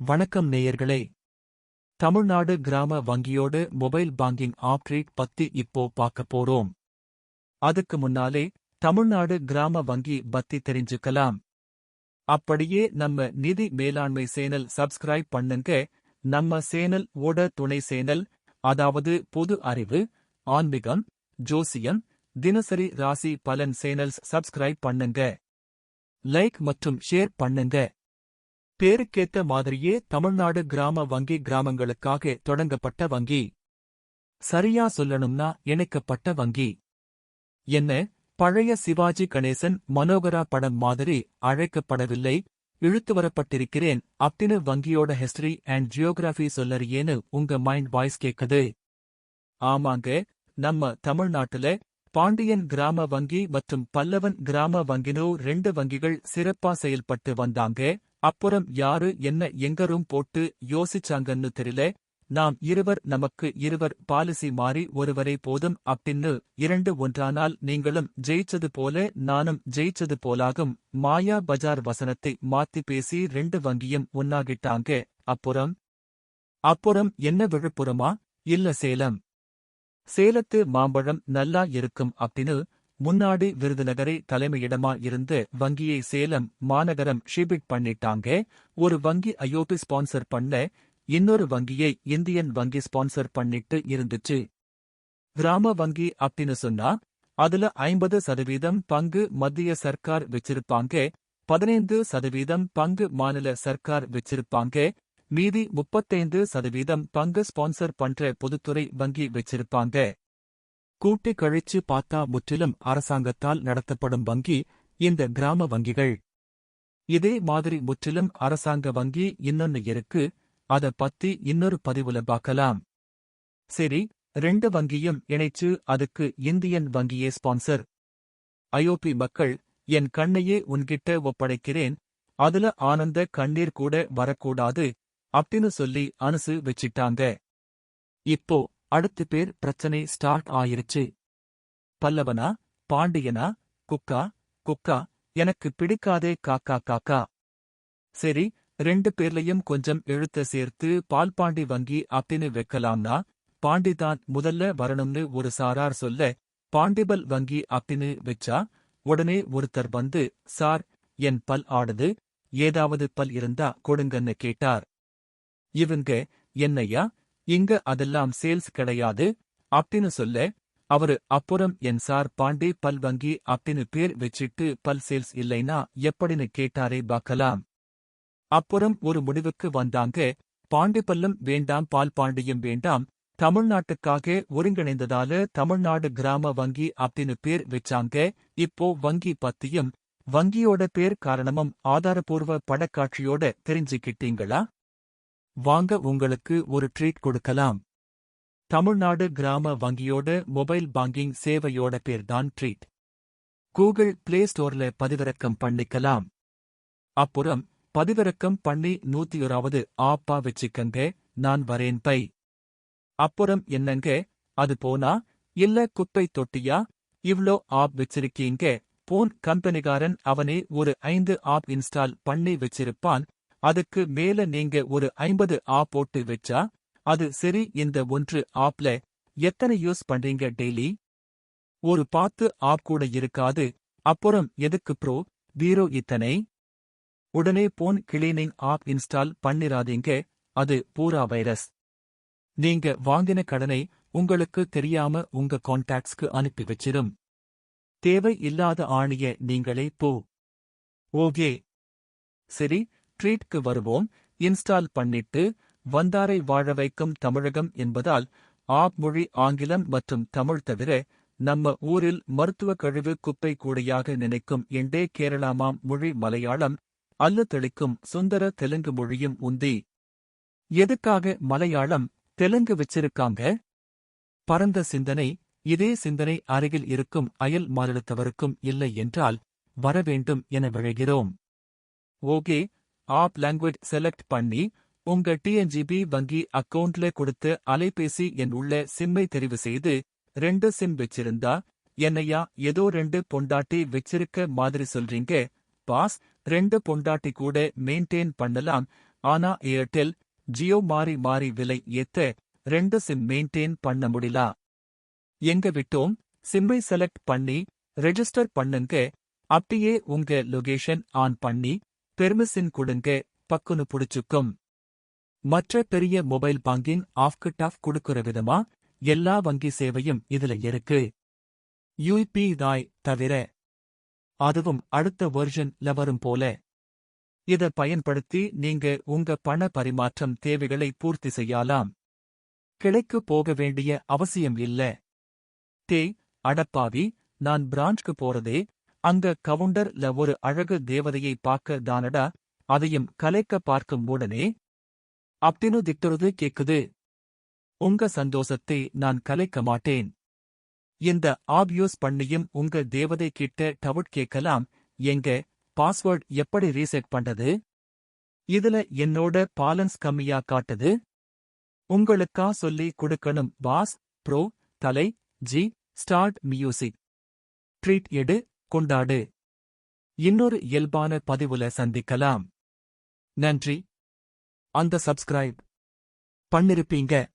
வணக்கம் நேயர்களே. தமிழ்நாடு கிராம வங்கியோடு மொபைல் பேங்கிங் ஆப்ரேட் பத்தி இப்போ பார்க்க போறோம். அதுக்கு முன்னாலே தமிழ்நாடு கிராம வங்கி பத்தி தெரிஞ்சுக்கலாம். அப்படியே நம்ம நிதி மேலாண்மை சேனல் சப்ஸ்கிரைப் பண்ணுங்க. நம்ம சேனல் ஓட துணை சேனல் அதாவது பொது அறிவு ஆன்மீகம் ஜோசியம் தினசரி ராசி பலன் சேனல்ஸ் சப்ஸ்கிரைப் பண்ணுங்க. லைக் மற்றும் ஷேர் பண்ணுங்க. பேருக்கேத்த மாதிரியே தமிழ்நாடு கிராம வங்கி கிராமங்களுக்காக தொடங்கப்பட்ட வங்கி. சரியா சொல்லணும்னா இணைக்கப்பட்ட வங்கி. என்ன? பழைய சிவாஜி கணேசன் மனோகரா படம் மாதிரி அழைக்கப்படவில்லை. இழுத்து வரப்பட்டிருக்கிறேன். அப்டின்னு வங்கியோட ஹிஸ்டரி அண்ட் ஜியோகிராஃபி சொல்லறியேன்னு உங்க மைண்ட் வாய்ஸ் கேக்குது. ஆமாங்க. நம்ம தமிழ்நாட்டுல பாண்டியன் கிராம வங்கி மற்றும் பல்லவன் கிராம வங்கினோ ரெண்டு வங்கிகள் சிறப்பா செயல்பட்டு வந்தாங்க. அப்புறம் யாரு என்ன எங்கரும் போட்டு யோசிச்சாங்கன்னு தெரியல. நாம் இருவர் நமக்கு இருவர் பாலிசி மாறி ஒருவரை போதும் அப்படின்னு இரண்டு ஒன்றானால் நீங்களும் ஜெயிச்சது போல நானும் ஜெயிச்சது போலாகும். மாயா பஜார் வசனத்தை மாத்தி பேசி ரெண்டு வங்கியும் ஒன்னாகிட்டாங்க அப்புறம்? அப்புறம் என்ன விழுப்புரமா? இல்ல சேலம். சேலத்து மாம்பழம் நல்லா இருக்கும் அப்படின்னு முன்னாடி விருதுநகரை தலைமையிடமா இருந்து வங்கியை சேலம் மாநகரம் ஷிபிட் பண்ணிட்டாங்க. ஒரு வங்கி அயோபி ஸ்பான்சர் பண்ண இன்னொரு வங்கியை இந்தியன் வங்கி ஸ்பான்சர் பண்ணிட்டு இருந்துச்சு. கிராம வங்கி அப்படின்னு சொன்னா அதுல ஐம்பது சதவீதம் பங்கு மத்திய சர்க்கார் வச்சிருப்பாங்க. பதினைந்து சதவீதம் பங்கு மாநில சர்க்கார் வச்சிருப்பாங்க. மீதி முப்பத்தைந்து சதவீதம் பங்கு ஸ்பான்சர் பண்ற பொதுத்துறை வங்கி வச்சிருப்பாங்க. கூட்டி கழிச்சு பார்த்தா முற்றிலும் அரசாங்கத்தால் நடத்தப்படும் வங்கி இந்த கிராம வங்கிகள். இதே மாதிரி முற்றிலும் அரசாங்க வங்கி இன்னொன்னு இருக்கு. அத பத்தி இன்னொரு பதிவுல பார்க்கலாம் சரி ரெண்டு வங்கியும் இணைச்சு அதுக்கு இந்தியன் வங்கியே ஸ்பான்சர். ஐஓபி மக்கள் என் கண்ணையே உன்கிட்ட ஒப்படைக்கிறேன். அதுல ஆனந்த கண்ணீர் கூட வரக்கூடாது. அப்படின்னு சொல்லி அனுசு வச்சிட்டாங்க. இப்போ அடுத்த பேர் பிரச்சனை ஸ்டார்ட் ஆயிருச்சு. பல்லவனா பாண்டியனா குக்கா குக்கா எனக்கு பிடிக்காதே காக்கா காக்கா. சரி ரெண்டு பேர்லயும் கொஞ்சம் எழுத்த சேர்த்து பால்பாண்டி வங்கி அப்படின்னு வைக்கலாம்னா பாண்டிதான் முதல்ல வரணும்னு ஒரு சாரார் சொல்ல பாண்டிபல் வங்கி அப்படின்னு வச்சா உடனே ஒருத்தர் வந்து சார் என் பல் ஆடுது ஏதாவது பல் இருந்தா கொடுங்கன்னு கேட்டார். இவங்க என்னையா இங்க அதெல்லாம் சேல்ஸ் கிடையாது. அப்படின்னு சொல்ல அவரு அப்புறம் என் சார் பாண்டே பல் வங்கி அப்படின்னு பேர் வச்சிட்டு பல் சேல்ஸ் இல்லைனா எப்படின்னு கேட்டாரே பார்க்கலாம். அப்புறம் ஒரு முடிவுக்கு வந்தாங்க. பாண்டிப்பல்லும் வேண்டாம் பால் பாண்டியும் வேண்டாம். தமிழ்நாட்டுக்காக ஒருங்கிணைந்ததால தமிழ்நாடு கிராம வங்கி அப்படின்னு பேர் வச்சாங்க. இப்போ வங்கி பத்தியும் வங்கியோட பேர் காரணமும் ஆதாரபூர்வ படக்காட்சியோட தெரிஞ்சுக்கிட்டீங்களா? வாங்க உங்களுக்கு ஒரு ட்ரீட் கொடுக்கலாம். தமிழ்நாடு கிராம வங்கியோட மொபைல் பேங்கிங் சேவையோட பேர்தான் ட்ரீட் கூகுள் பிளே ஸ்டோர்ல பதிவிறக்கம் பண்ணிக்கலாம். அப்புறம் பதிவிறக்கம் பண்ணி நூத்தியோராவது ஆப்பா வச்சுக்கங்க நான் வரேன் பை. அப்புறம் என்னங்க அது போனா இல்ல குப்பை தொட்டியா இவ்ளோ ஆப் வச்சிருக்கீங்க போன் கம்பெனிகாரன் அவனே ஒரு ஐந்து ஆப் இன்ஸ்டால் பண்ணி வச்சிருப்பான் அதுக்கு மேல நீங்க ஒரு ஐம்பது ஆப் போட்டு வச்சா அது சரி இந்த ஒன்று ஆப்ல எத்தனை யூஸ் பண்றீங்க டெய்லி? ஒரு பாத்து ஆப் கூட இருக்காது. அப்புறம் எதுக்கு ப்ரோ? வீரோ இத்தனை? உடனே போன் கிளீனிங் ஆப் இன்ஸ்டால் பண்ணிராதீங்க. அது பூரா வைரஸ் நீங்க வாங்கின கடனை உங்களுக்கு தெரியாம உங்க கான்டாக்ட்ஸ்க்கு அனுப்பி வச்சிரும். தேவை இல்லாத ஆணிய நீங்களே போ. ஓகே. சரி ட்ரீட்க்கு வருவோம். இன்ஸ்டால் பண்ணிட்டு வந்தாரை வாழ வைக்கும் தமிழகம் என்பதால் ஆப் மொழி ஆங்கிலம் மற்றும் தமிழ் தவிர நம்ம ஊரில் மருத்துவ கழிவு குப்பை கூடையாக நினைக்கும் எண்டே கேரளாமாம் மொழி மலையாளம் அல்ல தெளிக்கும் சுந்தர தெலுங்கு மொழியும் உந்தி. எதுக்காக மலையாளம் தெலுங்கு வச்சிருக்காங்க? பரந்த சிந்தனை இதே சிந்தனை அருகில் இருக்கும் அயல் மாநிலத்தவருக்கும் இல்லை என்றால் வரவேண்டும் என விழைகிறோம். ஓகே ஆப் லாங்குவேஜ் செலக்ட் பண்ணி உங்க டிஎன்ஜிபி வங்கி அக்கவுண்ட்ல கொடுத்து அலைபேசி என் உள்ள சிம்மை தெரிவு செய்து ரெண்டு சிம் வச்சிருந்தா என்னையா ஏதோ ரெண்டு பொண்டாட்டி வச்சிருக்க மாதிரி சொல்றீங்க. பாஸ் ரெண்டு பொண்டாட்டி கூட மெயின்டைன் பண்ணலாம். ஆனா ஏர்டெல் ஜியோ மாறி மாறி விலை ஏத்த ரெண்டு சிம் மெயின்டைன் பண்ண முடியல? எங்க விட்டோம்? சிம்மை செலக்ட் பண்ணி ரெஜிஸ்டர் பண்ணுங்க. அப்படியே உங்க லொகேஷன் ஆன் பண்ணி பெர்மிசின் கொடுங்க பக்குனு புடிச்சுக்கும். மற்ற பெரிய மொபைல் பங்கின் ஆஃப் கிட் ஆஃப் கொடுக்கிற விதமா எல்லா வங்கி சேவையும் இதுல இருக்கு. யூபி தாய் தவிர அதுவும் அடுத்த வெர்ஷன்ல வரும் போல. இத பயன்படுத்தி நீங்க உங்க பண பரிமாற்றம் தேவைகளை பூர்த்தி செய்யலாம். கிளைக்கு போக வேண்டிய அவசியம் இல்ல. தே அடப்பாவி நான் பிரான்ச்க்கு போறதே அங்க கவுண்டர்ல ஒரு அழகு தேவதையை பார்க்க தானடா அதையும் கலைக்க பார்க்கும் உடனே அப்படின்னு திட்டுறது கேக்குது. உங்க சந்தோஷத்தை நான் கலைக்க மாட்டேன். இந்த ஆப்யூஸ் பண்ணியும் உங்க தேவதை கிட்ட டவுட் கேட்கலாம். எங்க பாஸ்வேர்ட் எப்படி ரீசெட் பண்றது? இதுல என்னோட பாலன்ஸ் கம்மியா காட்டுது. உங்களுக்கா சொல்லி கொடுக்கணும் பாஸ் ப்ரோ தலை ஜி ஸ்டார்ட் மியூசிக். ட்ரீட் எடு கொண்டாடு. இன்னொரு இயல்பான பதிவுல சந்திக்கலாம். நன்றி. அந்த சப்ஸ்கிரைப் பண்ணிருப்பீங்க.